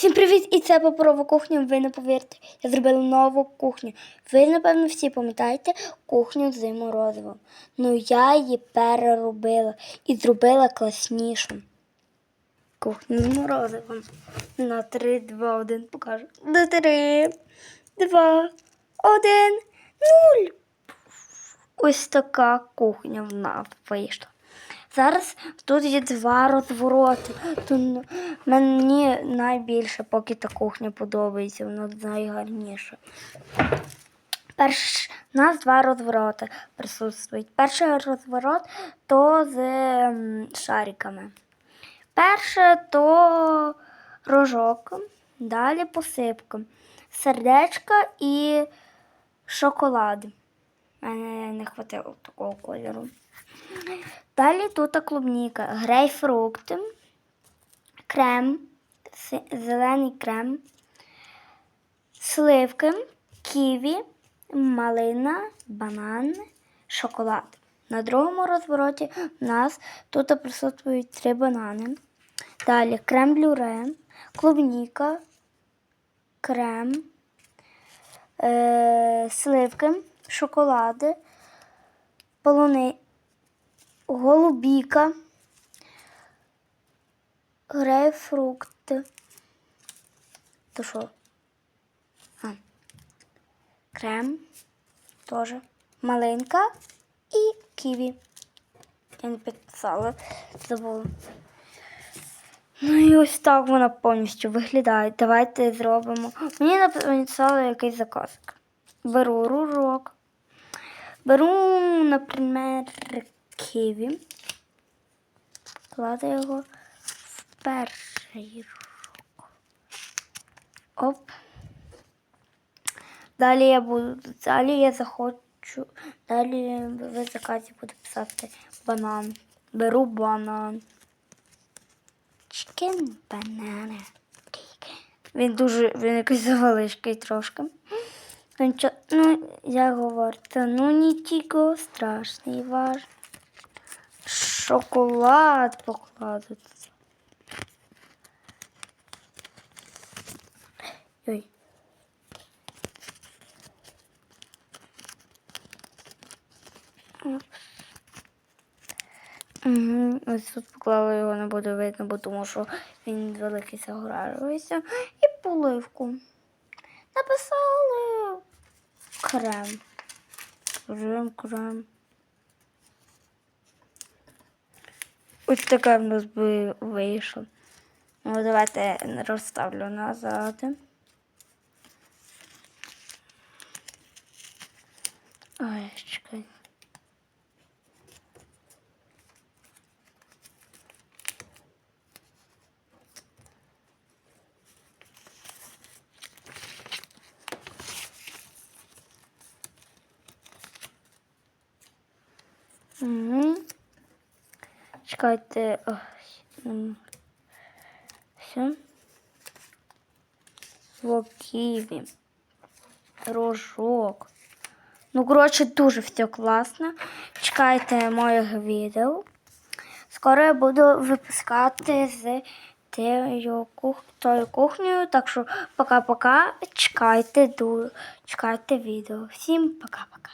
Всім привіт! І це паперова кухня. Ви не повірите. Я зробила нову кухню. Ви, напевно, всі пам'ятаєте кухню з морозивом. Ну я її переробила і зробила класнішу. Кухню з морозивом. На 3, 2, 1 покажу. На 3, 2, 1, 0. Ось така кухня в нас вийшла. Зараз тут є два розвороти. Тут мені найбільше поки та кухня подобається, вона найгарніша. Перш, у нас два розвороти присутствують. Перший розворот то з шариками. Перше то рожок, далі посипка, сердечка і шоколад. Мене не хватило такого кольору. Далі тут клубніка, грейпфрукт, крем, зелений крем, сливки, ківі, малина, банан, шоколад. На другому розвороті у нас тут присутствують три банани. Далі крем блюре, клубніка, крем, е- сливки, шоколади, полуни, голубіка, грейпфрукти. То що? А. Крем теж. Малинка і ківі. Я не підписала, забула. Ну і ось так вона повністю виглядає. Давайте зробимо. Мені написали якийсь заказик. Беру ружок. Беру, наприклад, ківі. Кладу його в перший рожок. Оп. Далі я буду, далі я захочу, далі в заказі буду писати банан. Беру банан. Chicken banana. Він дуже, він якийсь завеличкий трошки. Ну, ну, я говорю, ну нічого страшний ваш. Шоколад покладеться. Ой. Угу. Ось тут поклала його, не буде видно, бо тому що він великий загоражується. І поливку. Написали крем. Крем, крем. Ось таке в нас би вийшло. Ну, давайте розставлю назад. Ой, чекай. Угу. Чекайте. Все. Локіві. Рожок. Ну, коротше, дуже все класно. Чекайте моїх відео. Скоро я буду випускати з тією тою кухнею. Так що пока-пока. Чекайте, чекайте відео. Всім пока-пока.